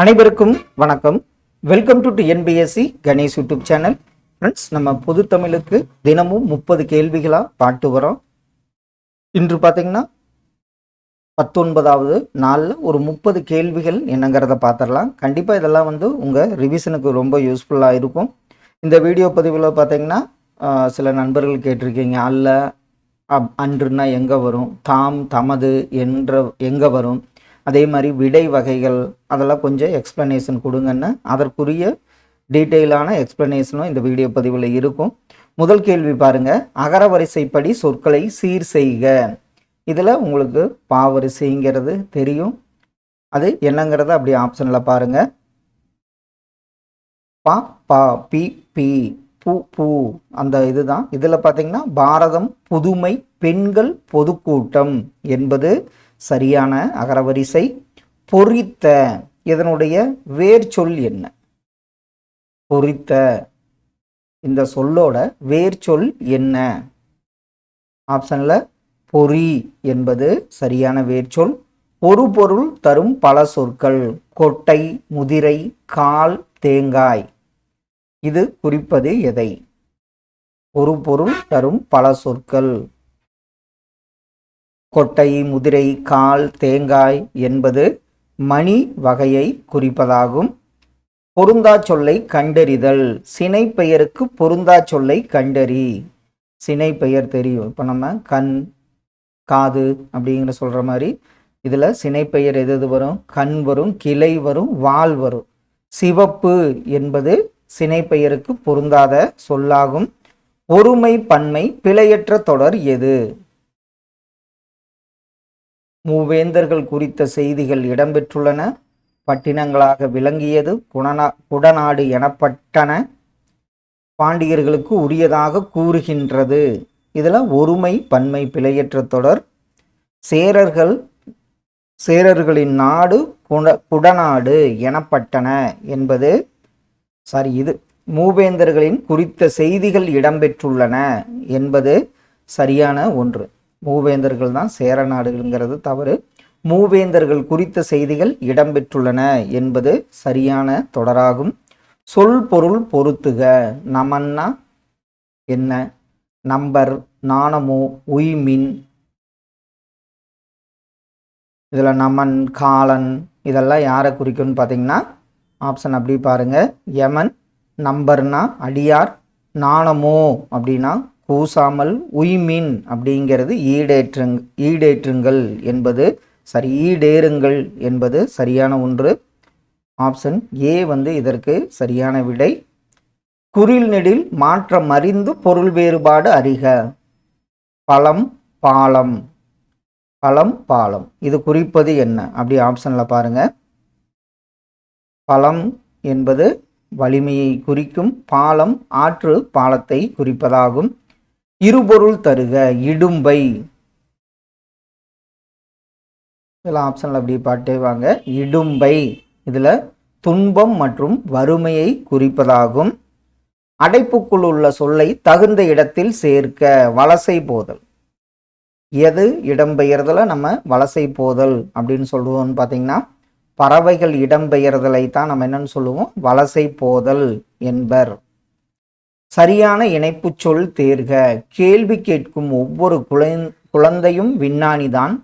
அனைவருக்கும் வணக்கம். Welcome to NPSC Ganesh YouTube channel friends நம்ம பொது தமிழுக்கு தினமும் முப்பது கேள்விகளாக பாட்டு வரோம். இன்று பார்த்தீங்கன்னா பத்தொன்பதாவது நாளில் ஒரு முப்பது கேள்விகள் என்னங்கிறத பார்த்துடலாம் கண்டிப்பாக இதெல்லாம் வந்து உங்கள் ரிவிஷனுக்கு ரொம்ப யூஸ்ஃபுல்லாக இருக்கும். இந்த வீடியோ பதிவில் பார்த்தீங்கன்னா சில நண்பர்கள் கேட்டிருக்கீங்க. அல்ல அப் அன்றுனா எங்கே வரும்? தாம் தமது என்ற எங்கே வரும்? அதே மாதிரி விடை வகைகள் அதெல்லாம் கொஞ்சம் எக்ஸ்ப்ளனேஷன் கொடுங்கன்னு அதற்குரிய டீட்டெயிலான எக்ஸ்ப்ளனேஷனும் இந்த வீடியோ பதிவில் இருக்கும். முதல் கேள்வி பாருங்கள் அகரவரிசைப்படி சொற்களை சீர் செய்க. இதில் உங்களுக்கு பாவரிசைங்கிறது தெரியும். அது என்னங்கிறத அப்படி ஆப்ஷனில் பாருங்கள் பா பா பி பி பூ பூ. அந்த இதுதான். இதில் பார்த்தீங்கன்னா பாரதம் புதுமை பெண்கள் பொதுக்கூட்டம் என்பது சரியான அகரவரிசை பொறித்த. இதனுடைய வேர் சொல் என்ன? பொறித்த. இந்த சொல்லோட வேர் சொல் என்ன? ஆப்ஷனில் பொறி என்பது சரியான வேர் சொல். ஒரு பொருள் தரும் பல சொற்கள். கொட்டை முதிரை கால் தேங்காய். இது குறிப்பது எதை? ஒரு பொருள் தரும் பல சொற்கள். கொட்டை முதிரை கால் தேங்காய் என்பது மணி வகையை குறிப்பதாகும். பொருந்தா சொல்லை கண்டறிதல். சினை பெயருக்கு பொருந்தா சொல்லை கண்டறி. சினை பெயர் தெரியும். இப்போ நம்ம கண் காது அப்படிங்கிற சொல்கிற மாதிரி இதில் சினைப்பெயர் எது எது வரும்? கண் வரும் கிளை வரும் வால் வரும். சிவப்பு என்பது சினைப்பெயருக்கு பொருந்தாத சொல்லாகும். ஒருமை பன்மை பிழையற்ற தொடர் எது? மூவேந்தர்கள் குறித்த செய்திகள் இடம்பெற்றுள்ளன. பட்டினங்களாக விளங்கியது குணநா குடநாடு எனப்பட்டன பாண்டியர்களுக்கு உரியதாக கூறுகின்றது. இதில் ஒருமை பன்மை பிழையற்ற தொடர். சேரர்கள் சேரர்களின் நாடு குட குடநாடு எனப்பட்டன என்பது சாரி இது மூவேந்தர்களின் குறித்த செய்திகள் இடம்பெற்றுள்ளன என்பது சரியான ஒன்று. மூவேந்தர்கள் தான் சேர நாடுகள்ங்கிறது தவறு. மூவேந்தர்கள் குறித்த செய்திகள் இடம்பெற்றுள்ளன என்பது சரியான தொடராகும். சொல் பொருள் பொருத்துக. நமன்னா என்ன? நம்பர் நாணமோ உய்மின். இதில் நமன் காலன் இதெல்லாம் யாரை குறிக்கும்னு பார்த்தீங்கன்னா ஆப்ஷன் அப்படி பாருங்க. யமன் நம்பர்னா அடியார் நாணமோ அப்படின்னா பூசாமல் உய்மின் அப்படிங்கிறது ஈடேற்றுங் ஈடேற்றுங்கள் என்பது சரி ஈடேறுங்கள் என்பது சரியான ஒன்று. ஆப்ஷன் ஏ வந்து இதற்கு சரியான விடை. குறில் நெடில் மாற்றம் அறிந்து பொருள் வேறுபாடு அறிக. பழம் பாலம். பழம் பாலம். இது குறிப்பது என்ன? அப்படி ஆப்ஷனில் பாருங்கள் பழம் என்பது வலிமையை குறிக்கும் பாலம் ஆற்று பாலத்தை குறிப்பதாகும். இருபொருள் தருக இடும்பை. இதெல்லாம் ஆப்ஷனில் அப்படி பாட்டே வாங்க. இடும்பை. இதில் துன்பம் மற்றும் வறுமையை குறிப்பதாகும். அடைப்புக்குள் உள்ள சொல்லை தகுந்த இடத்தில் சேர்க்க வலசை போதல். எது இடம்பெயர்தலை நம்ம வலசை போதல் அப்படின்னு சொல்லுவோம்னு பார்த்தீங்கன்னா பறவைகள் இடம்பெயர்தலை தான் நம்ம என்னன்னு சொல்லுவோம்? வலசை போதல் என்பர். சரியான இணைப்புச் சொல் தேர்க. கேள்வி கேட்கும் ஒவ்வொரு குழை குழந்தையும் விஞ்ஞானிதான்.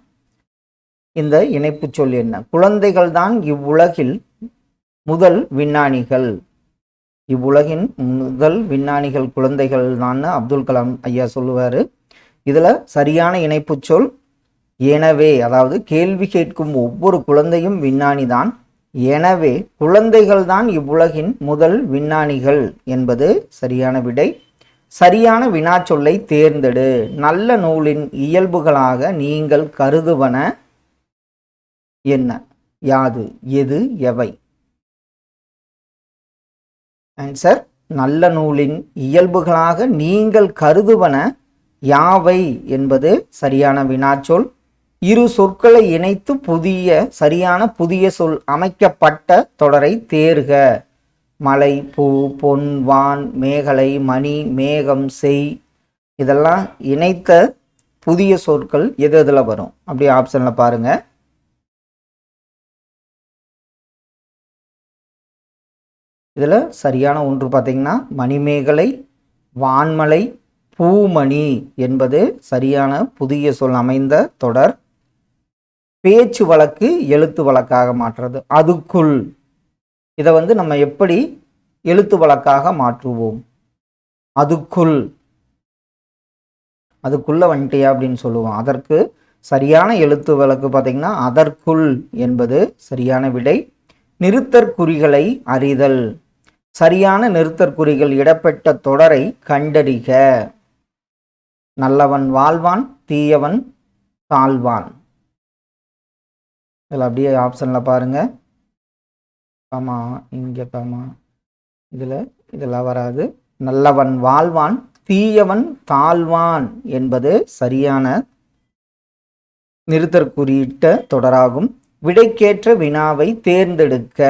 இந்த இணைப்புச் சொல் என்ன? குழந்தைகள் தான் இவ்வுலகில் முதல் விஞ்ஞானிகள். இவ்வுலகின் முதல் விஞ்ஞானிகள் குழந்தைகள் தான் அப்துல் கலாம் ஐயா சொல்லுவார். இதில் சரியான இணைப்பு சொல். எனவே அதாவது கேள்வி கேட்கும் ஒவ்வொரு குழந்தையும் விஞ்ஞானி தான் எனவே குழந்தைகள் தான் இவ்வுலகின் முதல் விஞ்ஞானிகள் என்பது சரியான விடை. சரியான வினாச்சொல்லை தேர்ந்தெடு. நல்ல நூலின் இயல்புகளாக நீங்கள் கருதுவன என்ன? யாது? எது? எவை? ஆன்சர் நல்ல நூலின் இயல்புகளாக நீங்கள் கருதுவன யாவை என்பது சரியான வினாச்சொல். இரு சொற்களை இணைத்து புதிய சரியான புதிய சொல் அமைக்கப்பட்ட தொடரை தேர்க. மலை பூ பொன் வான் மேகலை மணி மேகம் செய். இதெல்லாம் இணைத்த புதிய சொற்கள் எது எதில் வரும்? அப்படி ஆப்ஷனில் பாருங்கள் இதில் சரியான ஒன்று பார்த்தீங்கன்னா மணிமேகலை வான்மலை பூமணி என்பது சரியான புதிய சொல் அமைந்த தொடர். பேச்சு வழக்கு எழுத்து வழக்காக மாற்றுறது. அதுக்குள் இதை வந்து நம்ம எப்படி எழுத்து வழக்காக மாற்றுவோம்? அதுக்குள் அதுக்குள்ள வந்துட்டியா அப்படின்னு சொல்லுவோம். அதற்கு சரியான எழுத்து வழக்கு பார்த்தீங்கன்னா அதற்குள் என்பது சரியான விடை. நிறுத்தற்குறிகளை அறிதல். சரியான நிறுத்தற்குறிகள் இடப்பட்ட தொடரை கண்டறிக. நல்லவன் வாழ்வான் தீயவன் தாழ்வான். இதில் அப்படியே ஆப்ஷனில் பாருங்கள் ஆமாம் இங்கே பாமா இதில் இதெல்லாம் வராது. நல்லவன் வாழ்வான் தீயவன் தாழ்வான் என்பது சரியான நிறுத்தற்குறியிட்ட தொடராகும். விடைக்கேற்ற வினாவை தேர்ந்தெடுக்க.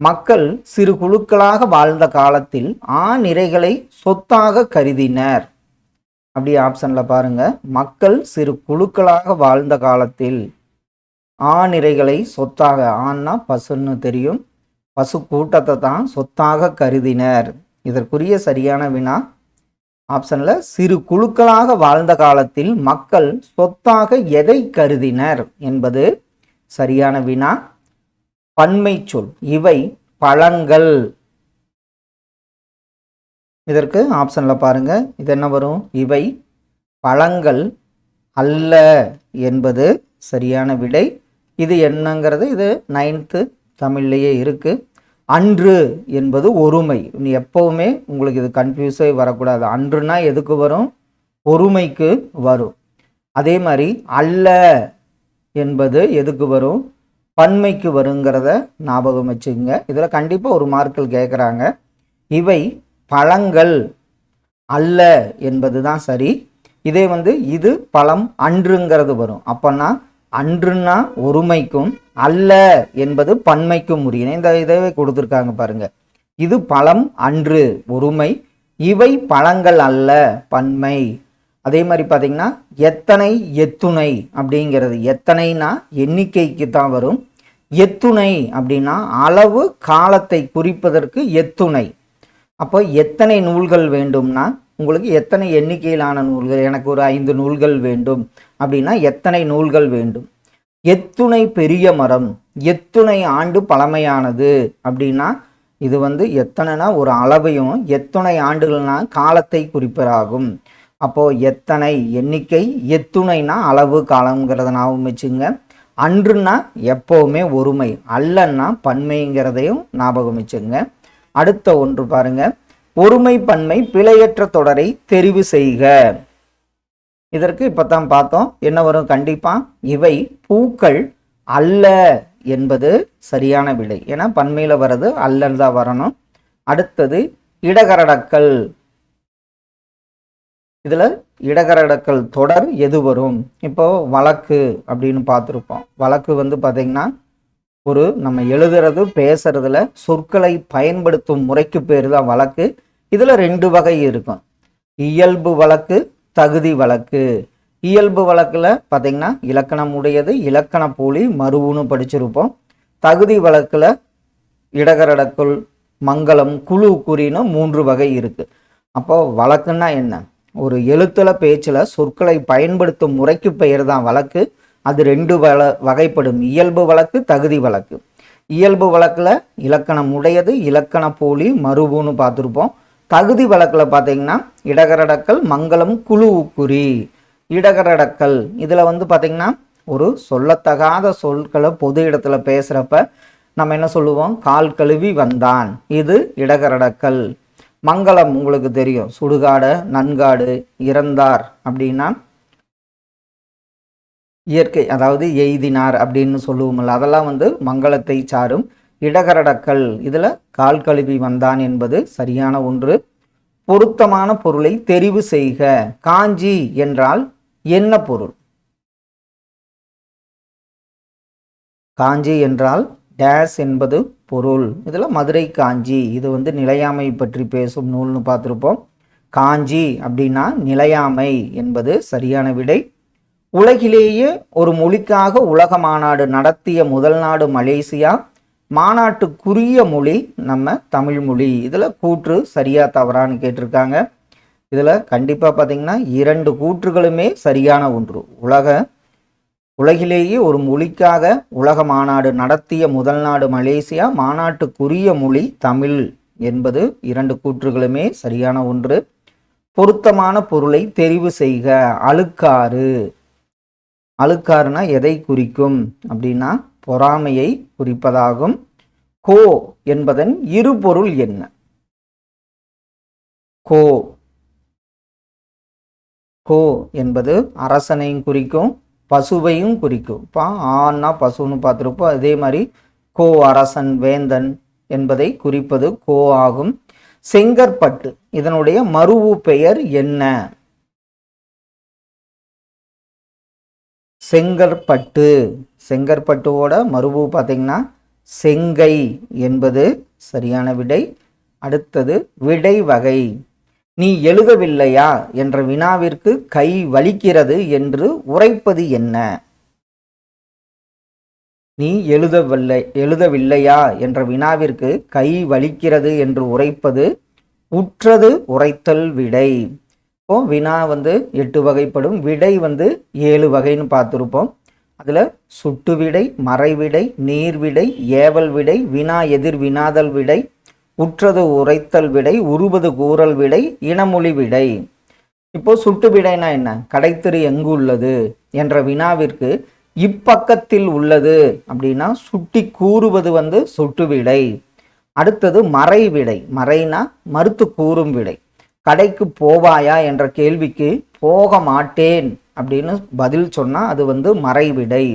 மக்கள் சிறு குழுக்களாக வாழ்ந்த காலத்தில் ஆநிறைகளை சொத்தாக கருதினர். அப்படி ஆப்ஷனில் பாருங்க. மக்கள் சிறு குழுக்களாக வாழ்ந்த காலத்தில் ஆநிறைகளை சொத்தாக ஆன்னா பசுன்னு தெரியும். பசு கூட்டத்தை தான் சொத்தாக கருதினர். இதற்குரிய சரியான வினா ஆப்ஷனில் சிறு குழுக்களாக வாழ்ந்த காலத்தில் மக்கள் சொத்தாக எதை கருதினர் என்பது சரியான வினா. பன்மை சொல் இவை பழங்கள். இதற்கு ஆப்ஷனில் பாருங்க இது என்ன வரும்? இவை பழங்கள் அல்ல என்பது சரியான விடை. இது என்னங்கிறது இது நைன்த்து தமிழ்லேயே இருக்குது அன்று என்பது ஒருமை. நீ உங்களுக்கு இது கன்ஃபியூஸே வரக்கூடாது. அன்றுனா எதுக்கு வரும்? ஒருமைக்கு வரும். அதே மாதிரி அல்ல என்பது எதுக்கு வரும்? பன்மைக்கு வருங்கிறத ஞாபகம் வச்சுக்கோங்க இதில் கண்டிப்பாக ஒரு மார்க்கில் கேட்குறாங்க இவை பழங்கள். அல்ல என்பது தான் சரி. இதே வந்து இது பழம் அன்றுங்கிறது வரும். அப்போன்னா அன்றுன்னா ஒருமைக்கும் அல்ல என்பது பன்மைக்கும் உரிய. இந்த இதவே கொடுத்துருக்காங்க பாருங்க. இது பழம் அன்று ஒருமை. இவை பழங்கள் அல்ல பன்மை. அதே மாதிரி பார்த்தீங்கன்னா எத்தனை எத்துணை அப்படிங்கிறது. எத்தனைனா எண்ணிக்கைக்கு தான் வரும். எத்துணை அப்படின்னா அளவு காலத்தை குறிப்பதற்கு எத்துணை. அப்போ எத்தனை நூல்கள் வேண்டும்னா உங்களுக்கு எத்தனை எண்ணிக்கையிலான நூல்கள்? எனக்கு ஒரு ஐந்து நூல்கள் வேண்டும். அப்படின்னா எத்தனை நூல்கள் வேண்டும்? எத்துணை பெரிய மரம் எத்துணை ஆண்டு பழமையானது. அப்படின்னா இது வந்து எத்தனைனா ஒரு அளவையும் எத்துணை ஆண்டுகள்னா காலத்தை குறிப்பதாகும் அப்போ எத்தனை எண்ணிக்கை எத்துணைனா அளவு காலங்கிறத ஞாபகம் வச்சுங்க அன்றுன்னா எப்போவுமே ஒருமை அல்லன்னா பன்மைங்கிறதையும் ஞாபகம் வச்சுங்க. அடுத்த ஒன்று பாருங்க. ஒருமை பன்மை பிழையற்ற தொடரை தெரிவு செய்க. இதற்கு இப்பதான் பார்த்தோம். என்ன வரும்? கண்டிப்பாக இவை பூக்கள் அல்ல என்பது சரியான விடை. ஏன்னா பன்மையில் வர்றது அல்லன்னு தான் வரணும். அடுத்தது இடகரடக்கல். இதில் இடகரடக்கல் தொடர் எது வரும்? இப்போ வழக்கு அப்படின்னு பார்த்துருப்போம். வழக்கு வந்து பார்த்தீங்கன்னா ஒரு நம்ம எழுதுறது பேசுறதுல சொற்களை பயன்படுத்தும் முறைக்கு பேர் தான் வழக்கு. இதில் ரெண்டு வகை இருக்கும். இயல்பு வழக்கு தகுதி வழக்கு. இயல்பு வழக்கில் பார்த்தீங்கன்னா இலக்கணம் உடையது இலக்கண போலி மறுவுன்னு படிச்சிருப்போம். தகுதி வழக்கில் இடகரடக்குள் மங்களம் குழு குறின்னு மூன்று வகை இருக்குது அப்போ வழக்குன்னா என்ன? ஒரு எழுத்துல பேச்சில் சொற்களை பயன்படுத்தும் முறைக்கு பெயர் தான் வழக்கு. அது ரெண்டு வள வகைப்படும். இயல்பு வழக்கு தகுதி வழக்கு. இயல்பு வழக்கில் இலக்கணம் உடையது இலக்கண போலி மறுபுன்னு பார்த்துருப்போம். தகுதி வழக்கில் பார்த்தீங்கன்னா இடகரடக்கல் மங்களம் குழுவுக்குறி. இடகரடக்கல். இதில் வந்து பார்த்தீங்கன்னா ஒரு சொல்லத்தகாத சொற்களை பொது இடத்துல பேசுகிறப்ப நம்ம என்ன சொல்லுவோம்? கால் கழுவி வந்தான். இது இடகரடக்கல். மங்களம் உங்களுக்கு தெரியும். சுடுகாடு நன்காடு இறந்தார் அப்படின்னா இயற்கை அதாவது எய்தினார் அப்படின்னு சொல்லுவோம்ல அதெல்லாம் வந்து மங்களத்தை சாரும். இடகரடக்கல். இதில் கால் கழுவி வந்தான் என்பது சரியான ஒன்று. பொருத்தமான பொருளை தெரிவு செய்க. காஞ்சி என்றால் என்ன பொருள்? காஞ்சி என்றால் டேஸ் என்பது பொருள். இதில் மதுரை காஞ்சி. இது வந்து நிலையாமை பற்றி பேசும் நூல்னு பார்த்துருப்போம். காஞ்சி அப்படின்னா நிலையாமை என்பது சரியான விடை. உலகிலேயே ஒரு மொழிக்காக உலக மாநாடு நடத்திய முதல் நாடு மலேசியா. மாநாட்டுக்குரிய மொழி நம்ம தமிழ் மொழி. இதில் கூற்று சரியா தவறான்னு கேட்டிருக்காங்க. இதில் கண்டிப்பாக பார்த்தீங்கன்னா இரண்டு கூற்றுகளுமே சரியான ஒன்று. உலக உலகிலேயே ஒரு மொழிக்காக உலக மாநாடு நடத்திய முதல் நாடு மலேசியா. மாநாட்டுக்குரிய மொழி தமிழ் என்பது இரண்டு கூற்றுகளுமே சரியான ஒன்று. பொருத்தமான பொருளை தெரிவு செய்க. அழுக்காறு. அழுக்காறுனா எதை குறிக்கும் அப்படின்னா பொறாமையை குறிப்பதாகும். கோ என்பதன் இருபொருள் என்ன? கோ. கோ என்பது அரசனையும் குறிக்கும் பசுவையும் குறிக்கும். இப்போ ஆன்னா பசுன்னு பார்த்துருப்போம். அதே மாதிரி கோ அரசன் வேந்தன் என்பதை குறிப்பது கோ ஆகும். செங்கற்பட்டு இதனுடைய மருவு பெயர் என்ன? செங்கற்பட்டு. செங்கற்பட்டுவோட மறுபு பார்த்தீங்கன்னா செங்கை என்பது சரியான விடை. அடுத்தது விடை வகை. நீ எழுதவில்லையா என்ற வினாவிற்கு கை வலிக்கிறது என்று உரைப்பது என்ன? நீ எழுதவில்லை எழுதவில்லையா என்ற வினாவிற்கு கை வலிக்கிறது என்று உரைப்பது உற்றது உரைத்தல் விடை. இப்போ வினா வந்து எட்டு வகைப்படும். விடை வந்து ஏழு வகைன்னு பார்த்துருப்போம். அதில் சுட்டு விடை மறைவிடை நீர்விடை ஏவல் விடை வினா எதிர் வினாதல் விடை உற்றது உரைத்தல் விடை உருவது கூறல் விடை இனமொழி விடை. இப்போ சுட்டு விடைனா என்ன? கடைத்தெரு எங்கு உள்ளது என்ற வினாவிற்கு இப்பக்கத்தில் உள்ளது அப்படின்னா சுட்டி கூறுவது வந்து சுட்டு விடை. அடுத்தது மறை விடை. மறைனா மறுத்து கூறும் விடை. கடைக்கு போவாயா என்ற கேள்விக்கு போக மாட்டேன். அப்படின்னு பதில் சொன்னால் அது வந்து மறைவிடை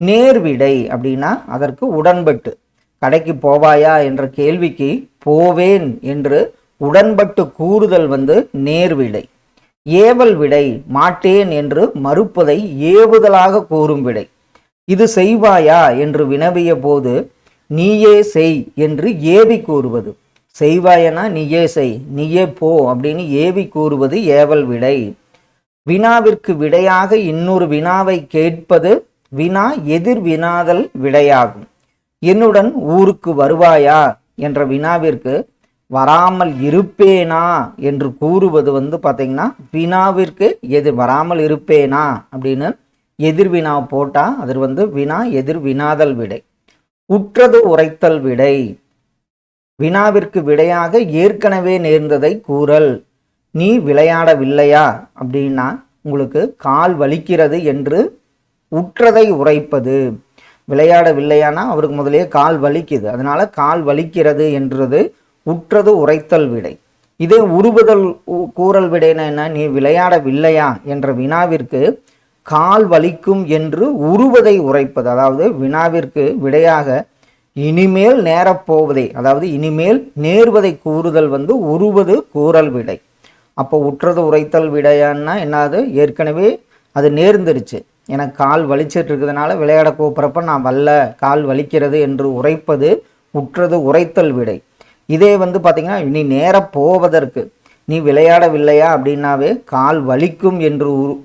நேர்விடை அப்படின்னா அதற்கு உடன்பட்டு. கடைக்கு போவாயா என்ற கேள்விக்கு போவேன் என்று உடன்பட்டு கூறுதல் வந்து நேர்விடை. ஏவல் விடை மாட்டேன் என்று மறுப்பதை ஏவுதலாக கூறும் விடை. இது செய்வாயா என்று வினவிய போது நீயே செய் என்று ஏவி கூறுவது. செய்வாயனா நீயே செய் நீயே போ அப்படின்னு ஏவி கூறுவது ஏவல் விடை. வினாவிற்கு விடையாக இன்னொரு வினாவை கேட்பது வினா எதிர் வினாதல் விடையாகும். என்னுடன் ஊருக்கு வருவாயா என்ற வினாவிற்கு வராமல் இருப்பேனா என்று கூறுவது வந்து பார்த்தீங்கன்னா வினாவிற்கு எதிர் வராமல் இருப்பேனா அப்படின்னு எதிர் வினா போட்டால் அது வந்து வினா எதிர் வினாதல் விடை. உற்றது உரைத்தல் விடை. வினாவிற்கு விடையாக ஏற்கனவே நேர்ந்ததை கூறல். நீ விளையாடவில்லையா? அப்படின்னா உங்களுக்கு கால் வலிக்கிறது என்று உற்றதை உரைப்பது. விளையாடவில்லையானா அவருக்கு முதலே கால் வலிக்குது. அதனால கால் வலிக்கிறது என்றது உற்றது உரைத்தல் விடை. இதே உருவுதல் உ- கூறல் விடைனா என்ன? நீ விளையாடவில்லையா என்ற வினாவிற்கு கால் வலிக்கும் என்று உருவதை உரைப்பது. அதாவது வினாவிற்கு விடையாக இனிமேல் நேரப்போவதை அதாவது இனிமேல் நேர்வதை கூறுதல் வந்து உருவது கூறல் விடை. அப்போ உற்றது உரைத்தல் விடையான்னா என்னது? ஏற்கனவே அது நேர்ந்துருச்சு. எனக்கு கால் வலிச்சிட்டு இருக்கிறதுனால விளையாட கூப்பிட்றப்ப நான் வல்ல கால் வலிக்கிறது என்று உரைப்பது உற்றது உரைத்தல் விடை. இதே வந்து பார்த்திங்கன்னா நீ நேர போவதற்கு. நீ விளையாடவில்லையா? அப்படின்னாவே கால் வலிக்கும் என்று உரு-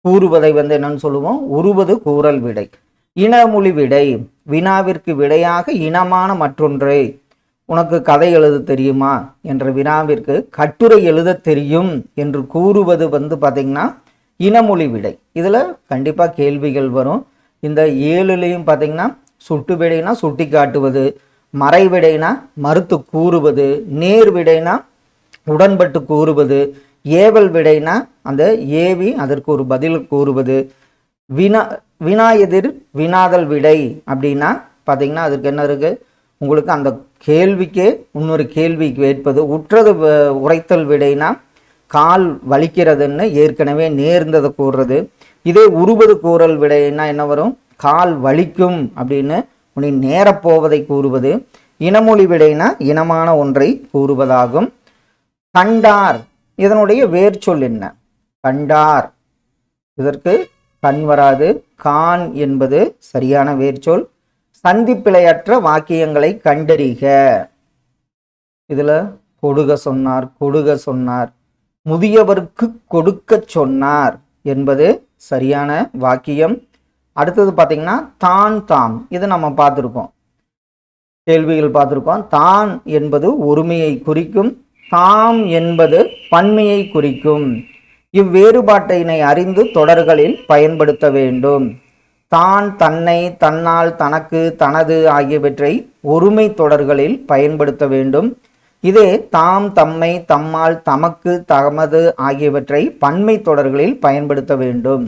கூறுவதை வந்து என்னன்னு சொல்லுவோம்? உருவது கூறல் விடை. இனமொழி விடை. வினாவிற்கு விடையாக இனமான மற்றொன்றை. உனக்கு கதை எழுத தெரியுமா? என்ற வினாவிற்கு கட்டுரை எழுத தெரியும் என்று கூறுவது வந்து பார்த்திங்கன்னா இனமொழி விடை. இதில் கண்டிப்பாக கேள்விகள் வரும். இந்த ஏழுலையும் பார்த்தீங்கன்னா சுட்டு விடைனா சுட்டி காட்டுவது மறை விடைனா மறுத்து கூறுவது நேர் விடைனா உடன்பட்டு கூறுவது ஏவல் விடைனா அந்த ஏவி அதற்கு ஒரு பதில் கூறுவது. வினா வினா எதிர் வினாதல் விடை அப்படின்னா பார்த்திங்கன்னா அதுக்கு என்ன இருக்குது உங்களுக்கு அந்த கேள்விக்கே இன்னொரு கேள்விக்கு கேட்பது உற்றது வ- உரைத்தல் விடைனா கால் வலிக்கிறதுன்னு ஏற்கனவே நேர்ந்ததை கூறுறது. இதே உருவது கூறல் விடைனா என்ன வரும்? கால் வலிக்கும் அப்படின்னு உனி நேரப்போவதை கூறுவது. இனமொழி விடைனா இனமான ஒன்றை கூறுவதாகும். கண்டார் இதனுடைய வேர்ச்சொல் என்ன? கண்டார். இதற்கு கண் வராது. கான் என்பது சரியான வேர்ச்சொல் சந்திப்பிழையற்ற வாக்கியங்களை கண்டறிக. இதில் கொடுக சொன்னார் கொடுக சொன்னார். முதியவருக்கு கொடுக்க சொன்னார் என்பது சரியான வாக்கியம். அடுத்தது பார்த்தீங்கன்னா தான் தாம். இது நம்ம பார்த்துருக்கோம். கேள்விகள் பார்த்துருக்கோம். தான் என்பது ஒருமையை குறிக்கும் தாம் என்பது பன்மையை குறிக்கும். இவ்வேறுபாட்டினை அறிந்து தொடர்களில் பயன்படுத்த வேண்டும். தான் தன்னை தன்னால் தனக்கு தனது ஆகியவற்றை ஒருமை தொடர்களில் பயன்படுத்த வேண்டும். இதே தாம் தம்மை தம்மால் தமக்கு தமது ஆகியவற்றை பன்மை தொடர்களில் பயன்படுத்த வேண்டும்.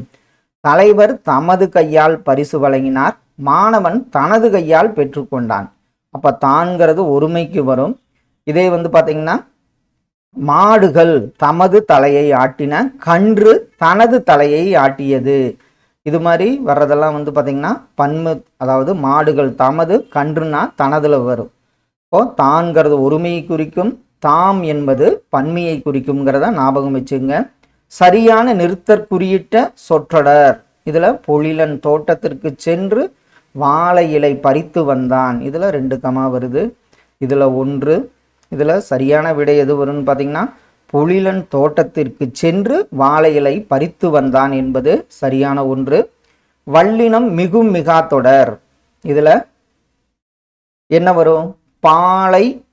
தலைவர் தமது கையால் பரிசு வழங்கினார். மாணவன் தனது கையால் பெற்றுக்கொண்டான் அப்ப தான்கிறது ஒருமைக்கு வரும். இதே வந்து பாத்தீங்கன்னா மாடுகள் தமது தலையை ஆட்டின கன்று தனது தலையை ஆட்டியது. இது மாதிரி வர்றதெல்லாம் வந்து பார்த்திங்கன்னா பன்மு அதாவது மாடுகள் தமது கன்றுனா தனதில் வரும். இப்போ தான்கிறது ஒருமையை குறிக்கும் தாம் என்பது பன்மையை குறிக்கும்ங்கிறத ஞாபகம் வச்சுங்க. சரியான நிறுத்தற்குறியிட்ட சொற்றொடர். இதில் பொழிலன் தோட்டத்திற்கு சென்று வாழை இலை பறித்து வந்தான். இதில் ரெண்டு கமா வருது. இதில் ஒன்று இதில் சரியான விடை எது வரும்னு பார்த்திங்கன்னா பொழிலன் தோட்டத்திற்கு சென்று வாழை இலை பறித்து வந்தான் என்பது சரியான ஒன்று. வல்லினம் மிகும் மிகா தொடர். இதில் என்ன வரும்? பாலை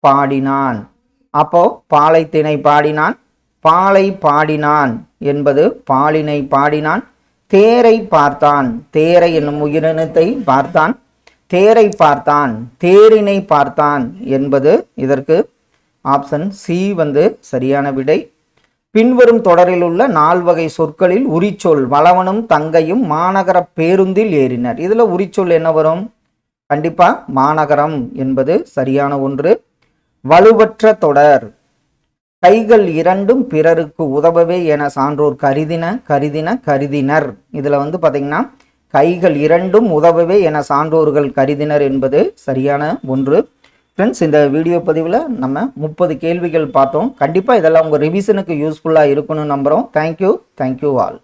பாடினான். அப்போ பாலைத்தினை பாடினான். பாலை பாடினான் என்பது பாலினை பாடினான். தேரை பார்த்தான். தேரை என்னும் உயிரினத்தை பார்த்தான். தேரை பார்த்தான். தேரினை பார்த்தான் என்பது இதற்கு ஆப்ஷன் சி வந்து சரியான விடை. பின்வரும் தொடரில் உள்ள நால்வகை சொற்களில் உரிச்சொல் வளவனும் தங்கையும் மாநகர பேருந்தில் ஏறினர். இதில் உரிச்சொல் என்ன வரும்? கண்டிப்பாக மாநகரம் என்பது சரியான ஒன்று. வலுவற்ற தொடர். கைகள் இரண்டும் பிறருக்கு உதவவே என சான்றோர் கருதின கருதின கருதினர். இதில் வந்து பார்த்திங்கன்னா கைகள் இரண்டும் உதவவே என சான்றோர்கள் கருதினர் என்பது சரியான ஒன்று. ஃப்ரெண்ட்ஸ் இந்த வீடியோ பதிவில் நம்ம முப்பது கேள்விகள் பார்த்தோம். கண்டிப்பாக இதெல்லாம் உங்கள் ரிவிஷனுக்கு யூஸ்ஃபுல்லாக இருக்குன்னு நம்புகிறோம் தேங்க்யூ தேங்க்யூ ஆல்